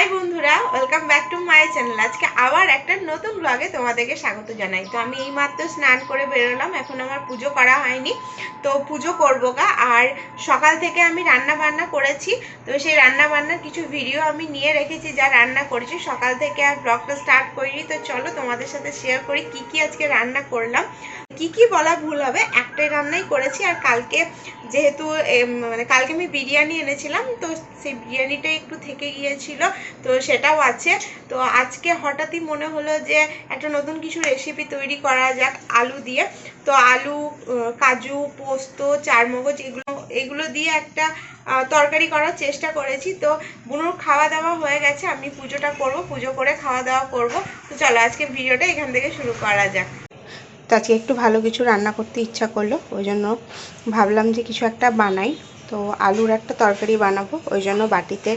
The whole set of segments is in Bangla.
হাই বন্ধুরা welcome back to my channel আজকে আবার একটা নতুন ব্লগে তোমাদেরকে স্বাগত জানাই। তো আমি এই মাত্র স্নান করে বেরোলাম, এখন আমার পুজো করা হয়নি। তো পুজো করব গা, আর সকাল থেকে আমি রান্না বান্না করেছি। তো সেই রান্না বান্নার কিছু ভিডিও আমি নিয়ে রেখেছি, যা রান্না করেছি। সকাল থেকে আর ব্লগটা স্টার্ট করিনি। তো চলো তোমাদের সাথে শেয়ার করি, কি কি আজকে রান্না করলাম। কি কি বলা ভুল হবে? একটাই রান্নাই করেছি আর কালকে যেহেতু মানে কালকে আমি বিরিয়ানি এনেছিলাম, তো সেই বিরিয়ানিটা একটু থেকে গিয়েছিল, তো সেটাও আছে। তো আজকে হঠাৎই মনে হলো যে একটা নতুন কিছু রেসিপি তৈরি করা যাক, আলু দিয়ে। তো আলু কাজু, পোস্ত, চারমগজ এগুলো এগুলো দিয়ে একটা তরকারি করার চেষ্টা করেছি। তো বুনুর খাওয়া দাওয়া হয়ে গেছে, আমি পুজোটা করব, পুজো করে খাওয়া দাওয়া করব। তো চলো আজকে ভিডিওটা এখান থেকে শুরু করা যাক। তো আজকে একটু ভালো কিছু রান্না করতে ইচ্ছা করল, ওই জন্য ভাবলাম যে কিছু একটা বানাই। তো আলুর একটা তরকারি বানাবো, ওই জন্য বাটিতে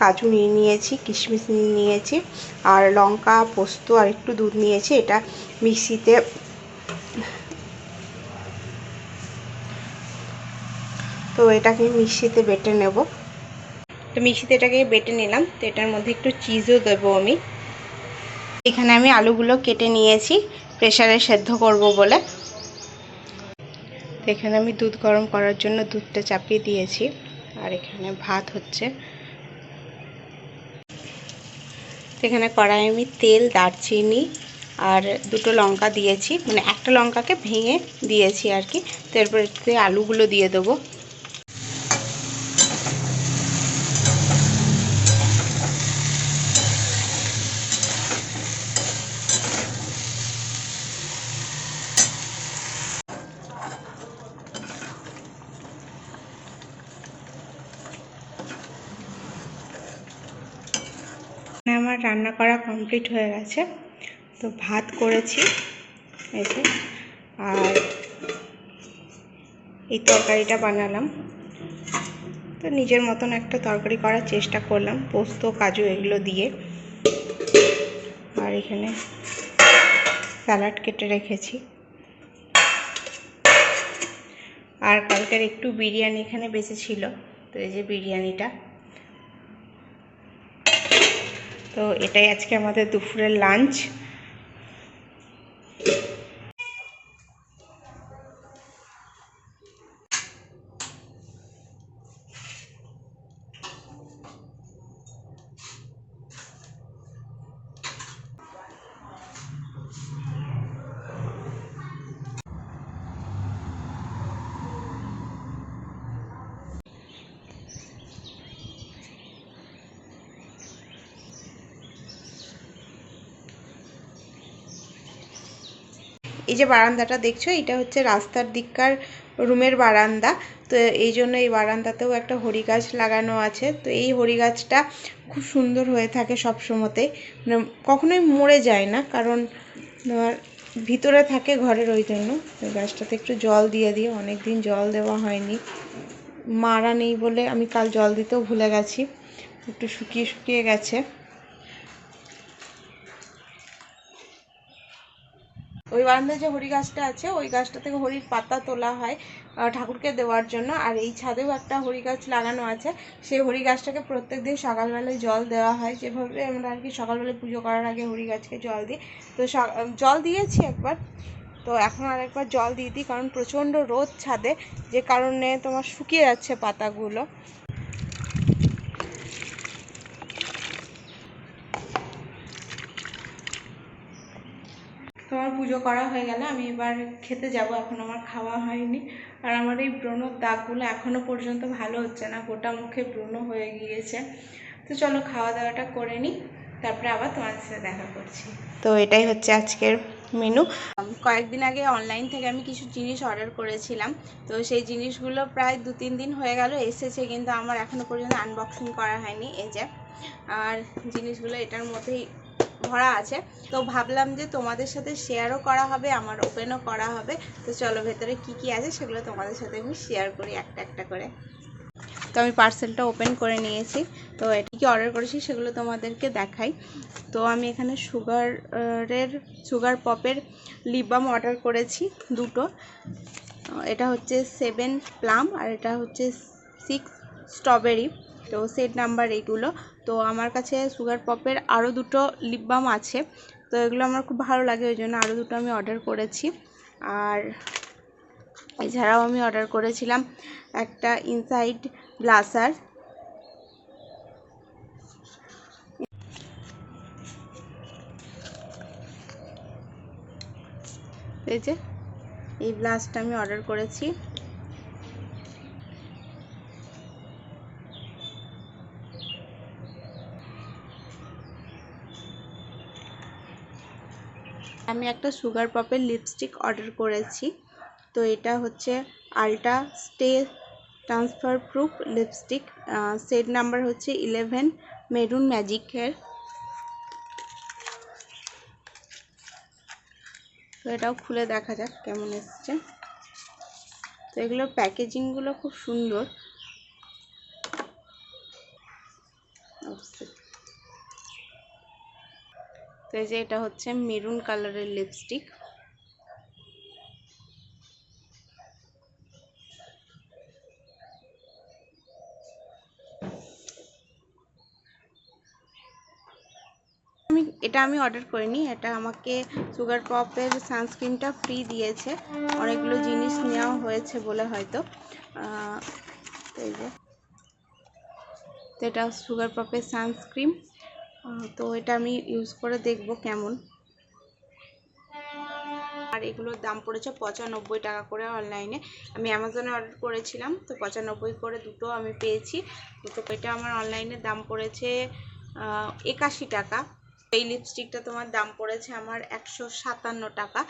কাজু নিয়ে নিয়েছি, কিশমিশ নিয়ে নিয়েছি, আর লঙ্কা, পোস্ত, আর একটু দুধ নিয়েছি, এটা মিক্সিতে তো এটাকে মিক্সিতে বেটে নেব। তো মিক্সিতে এটাকে বেটে নিলাম, তো এটার মধ্যে একটু চিজও দেবো আমি। এখানে আমি আলুগুলো কেটে নিয়েছি প্রেসারে সেদ্ধ করব বলে। এখানে আমি দুধ গরম করার জন্য দুধটা চাপিয়ে দিয়েছি। আর এখানে ভাত হচ্ছে। এখানে কড়াই আমি তেল, দারচিনি আর দুটো লঙ্কা দিয়েছি। মানে একটা লঙ্কাকে ভেঙে দিয়েছি আর কি। তো এরপর আলুগুলো দিয়ে দেবো এখানে আমার রান্না করা কমপ্লিট হয়ে গেছে। তো ভাত করেছি যে। আর এই তরকারিটা বানালাম। তো নিজের মতন একটা তরকারি করার চেষ্টা করলাম, পোস্ত, কাজু এগুলো দিয়ে। আর এখানে স্যালাড কেটে রেখেছি। আর কালকের একটু বিরিয়ানি এখানে বেঁচে ছিল, তো এই যে বিরিয়ানিটা। তো এটাই আজকে আমাদের দুপুরের লাঞ্চ এই যে বারান্দাটা দেখছ, এটা হচ্ছে রাস্তার দিককার রুমের বারান্দা। তো এই জন্য এই বারান্দাতেও একটা হরি গাছ লাগানো আছে। তো এই হরি গাছটা খুব সুন্দর হয়ে থাকে সব সময়তে মানে কখনোই মরে যায় না, কারণ ভিতরে থাকে ঘরের ওই জন্য। গাছটাতে একটু জল দিয়ে দিয়ে অনেক দিন জল দেওয়া হয়নি। মারা নেই বলে আমি কাল জল দিতেও ভুলে গেছি। একটু শুকিয়ে শুকিয়ে গেছে। ওই বারান্দায় যে হরি গাছটা আছে, ওই গাছটা থেকে হরির পাতা তোলা হয় ঠাকুরকে দেওয়ার জন্য। আর এই ছাদেও একটা হরি গাছ লাগানো আছে। সেই হরি গাছটাকে প্রত্যেক দিন সকালবেলায় জল দেওয়া হয়। যেভাবে আমরা আর কি সকালবেলায় পুজো করার আগে হরি গাছকে জল দিই। তো জল দিয়েছি একবার। তো এখন আর একবার জল দিয়ে দিই, কারণ প্রচণ্ড রোদ ছাদে, যে কারণে তোমার শুকিয়ে যাচ্ছে পাতাগুলো। তোমার পুজো করা হয়ে গেলে আমি এবার খেতে যাব, এখন আমার খাওয়া হয়নি। আর আমার এই ব্রণর দাগগুলো এখনও পর্যন্ত ভালো হচ্ছে না, গোটা মুখে ব্রণ হয়ে গিয়েছে। তো চলো খাওয়া দাওয়াটা করে নিই, তারপরে আবার তোমাদের সাথে দেখা করছি। তো এটাই হচ্ছে আজকের মেনু। কয়েকদিন আগে অনলাইন থেকে আমি কিছু জিনিস অর্ডার করেছিলাম। তো সেই জিনিসগুলো প্রায় দু তিন দিন হয়ে গেল, এসেছে কিন্তু আমার এখনও পর্যন্ত আনবক্সিং করা হয়নি, এই যে। আর জিনিসগুলো এটার মধ্যেই ভরা আছে। তো ভাবলাম যে তোমাদের সাথে শেয়ারও করা হবে, আমার ওপেনও করা হবে। তো চলো ভেতরে কি কি আছে সেগুলো তোমাদের সাথে আমি শেয়ার করি একটা একটা করে। তো আমি পার্সেলটা ওপেন করে নিয়েছি। তো এটি কি অর্ডার করেছি সেগুলো তোমাদেরকে দেখাই। তো আমি এখানে সুগারের সুগার পপের লিপ বাম অর্ডার করেছি দুটো। এটা হচ্ছে সেভেন প্লাম আর এটা হচ্ছে সিক্স স্ট্রবেরি তো সেট নাম্বার এইগুলো। তো আমার কাছে সুগার পপের আরও দুটো লিপ বাম আছে। তো এগুলো আমার খুব ভালো লাগে, ওই জন্য আরও দুটো আমি অর্ডার করেছি। আর এছাড়াও আমি অর্ডার করেছিলাম একটা ইনসাইড ব্লাসার এই যে, এই ব্লাউজটা আমি অর্ডার করেছি। আমি একটা সুগার পপের লিপস্টিক অর্ডার করেছি। তো এটা হচ্ছে ultra stay transfer proof lipstick set number হচ্ছে ইলেভেন মেরুন ম্যাজিকের তো এটাও খুলে দেখা যাক কেমন এসছে। তো এগুলোর প্যাকেজিংগুলো খুব সুন্দর। তো এই যে এটা হচ্ছে মেরুন কালারের লিপস্টিক। আমি, এটা আমি অর্ডার করিনি, এটা আমাকে সুগার পপের সানস্ক্রিনটা ফ্রি দিয়েছে। অনেকগুলো জিনিস নেওয়া হয়েছে বলে হয়তো। এই যে। তো এটা সুগার পপের সানস্ক্রিন তো এটা আমি ইউজ করে দেখব কেমন। আর এগুলোর দাম পড়েছে পঁচানব্বই টাকা করে অনলাইনে আমি অ্যামাজনে অর্ডার করেছিলাম, তো পঁচানব্বই করে দুটো আমি পেয়েছি। দুটো এটা আমার অনলাইনে দাম পড়েছে একাশি টাকা। এই লিপস্টিকটা তোমার দাম পড়েছে আমার একশো সাতান্ন টাকা।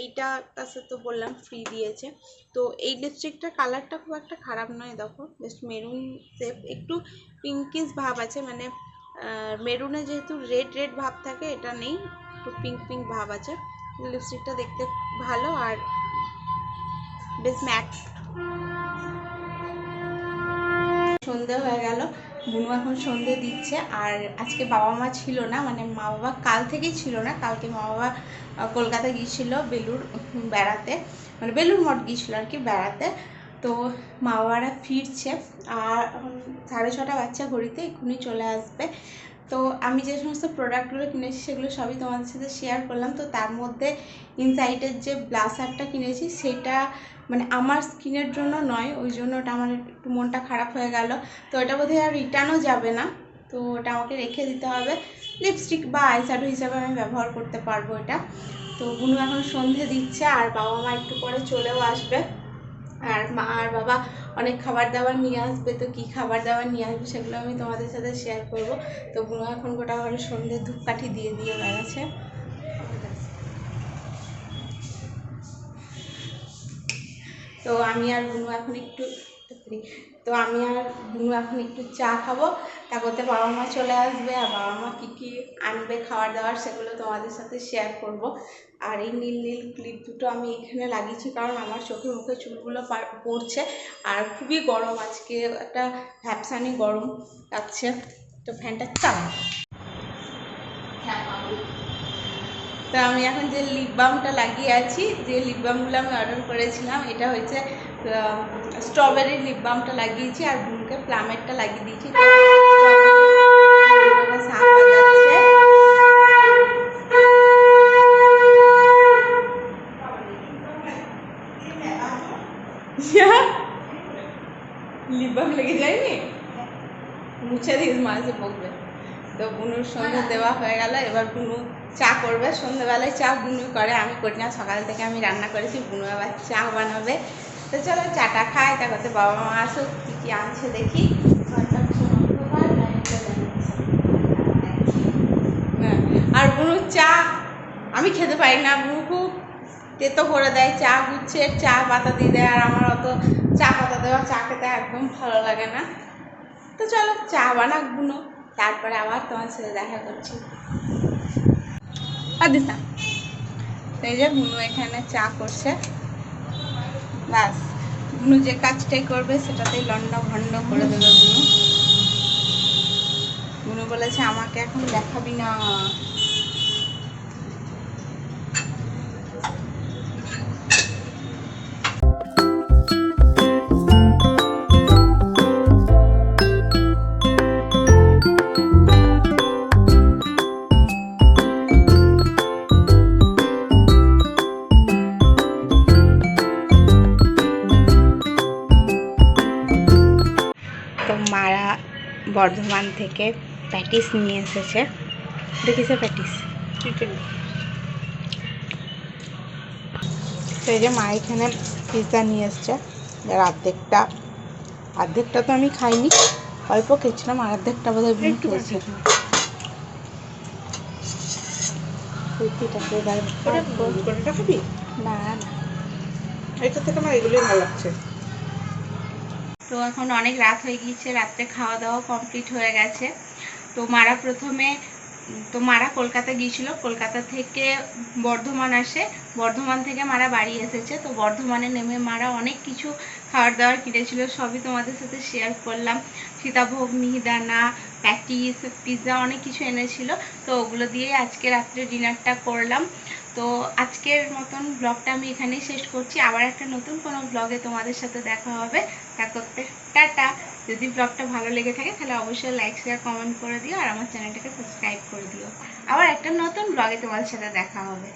এইটা কাছে তো বললাম ফ্রি দিয়েছে। তো এই লিপস্টিকটার কালারটা খুব একটা খারাপ নয়, দেখো। বেশ মেরুন সেপ একটু পিঙ্কিশ ভাব আছে মানে মেরুনে যেহেতু রেড রেড ভাব থাকে, এটা নেই, একটু পিঙ্ক পিঙ্ক ভাব আছে। লিপস্টিকটা দেখতে ভালো আর বেশ ম্যাট সন্ধে হয়ে গেল বুনু এখন সন্ধে দিচ্ছে, আর আজকে বাবা মা ছিল না মানে মা বাবা কাল থেকেই ছিল না, কালকে মা বাবা কলকাতা গিয়েছিল বেলুর বেড়াতে মানে বেলুর মঠ গিয়েছিল আর কি বেড়াতে। তো মা বাবারা ফিরছে আর সাড়ে ছটা বাচ্চা ঘড়িতে এক্ষুনি চলে আসবে। তো আমি যে সমস্ত প্রোডাক্টগুলো কিনেছি সেগুলো সবই তোমাদের সাথে শেয়ার করলাম। তো তার মধ্যে ইনসাইটের যে ব্লাসারটা কিনেছি সেটা মানে আমার স্কিনের জন্য নয়, ওই জন্য ওটা আমার একটু মনটা খারাপ হয়ে গেল। তো এটা বোধহয় আর রিটার্নও যাবে না। তো ওটা আমাকে রেখে দিতে হবে। লিপস্টিক বা আইশ্যাডো হিসাবে আমি ব্যবহার করতে পারব এটা। তো বুনু এখন সন্ধে দিচ্ছে আর বাবা মা একটু পরে চলেও আসবে। আর মা, আর বাবা অনেক খাবার দাবার নিয়ে আসবে, তো কী খাবার দাবার নিয়ে আসবে সেগুলো আমি তোমাদের সাথে শেয়ার করব। তো বুনু এখন গোটা ঘরে সন্ধ্যে ধূপকাঠি দিয়ে দিয়ে বেড়াচ্ছে। তো আমি আর বুনু এখন একটু তো আমি আর বুনু এখন একটু চা খাব। তারপরে বাবা মা চলে আসবে আর বাবা মা কী কী আনবে খাবার দাবার সেগুলো তোমাদের সাথে শেয়ার করব। আর এই নীল নীল ক্লিপ দুটো আমি এখানে লাগিয়েছি কারণ আমার চোখে মুখে চুলগুলো পড়ছে। আর খুবই গরম আজকে একটা ভ্যাপসানি গরম লাগছে। তো ফ্যানটা চালাবো তো আমি এখন যে লিপ বামটা লাগিয়ে আছি যে লিপ বামগুলো আমি অর্ডার করেছিলাম এটা হচ্ছে স্ট্রবেরি লিপ বামটা লাগিয়েছি আর বুনকে প্লামেরটা লাগিয়ে দিয়েছি। লেগে যায়নি? মুছে দিস মাঝে তো বুনুর সন্ধে দেওয়া হয়ে গেল, এবার বুনু চা করবে। সন্ধ্যেবেলায় চা বুনু করে, আমি করি না। সকাল থেকে আমি রান্না করেছি, বুনু আবার চা বানাবে। তো চলো চাটা খাই তারপরে বাবা মা আসুক কী কী আনছে দেখি। হ্যাঁ, আর বুনু চা আমি খেতে পারি না বুনু খুব তেতো করে দেয় চা গুচ্ছে চা পাতা দিয়ে দেয় আর আমার অত চা পাতা দেওয়া চা খেতে একদম ভালো লাগে না। তো চলো চা বানাক বুনো তারপরে আবার তোমার সাথে দেখা করছি। আর দিতাম তো এই যে বুনু এখানে চা করছে। ব্যাস। গুনু যে কাজটাই করবে, সেটাতেই লন্ডা ভন্ড করে দেবে গুনু গুনু বলেছে, আমাকে এখন দেখাবি না। থেকে প্যাটিস নিয়ে এসেছে। দেখিছে প্যাটিস। তো এই যে মা এখানে পিৎজা নিয়ে এসছে। যার অর্ধেকটা। অর্ধেকটা তো আমি খাইনি। অল্প খেয়েছিলাম আর অর্ধেকটা বোধ হয় খেয়েছি। না না। এটা থেকে আমার এগুলোই ভালো লাগছে। তো এখন অনেক রাত হয়ে গিয়েছে, রাত্রে খাওয়া দাওয়া কমপ্লিট হয়ে গেছে। তো মারা প্রথমে, তো মারা কলকাতা গিয়েছিল, কলকাতা থেকে বর্ধমান আসে। বর্ধমান থেকে মারা বাড়ি এসেছে। তো বর্ধমানে নেমে মারা অনেক কিছু খাবার দাবার কিনেছিল, সবই তোমাদের সাথে শেয়ার করলাম। সীতাভোগ, মিহিদানা প্যাটিস পিৎজা অনেক কিছু এনেছিল। তো ওগুলো দিয়ে আজকে রাত্রে ডিনারটা করলাম। তো আজকের মতন ব্লগটা আমি এখানেই শেষ করছি। আবার একটা নতুন কোনো ব্লগে তোমাদের সাথে দেখা হবে। করতে টাটা। যদি ব্লগটা ভালো লেগে থাকে, তাহলে অবশ্যই লাইক শেয়ার কমেন্ট করে দিও আর আমার চ্যানেলটাকে সাবস্ক্রাইব করে দিও। আবার একটা নতুন ব্লগে তোমাদের সাথে দেখা হবে।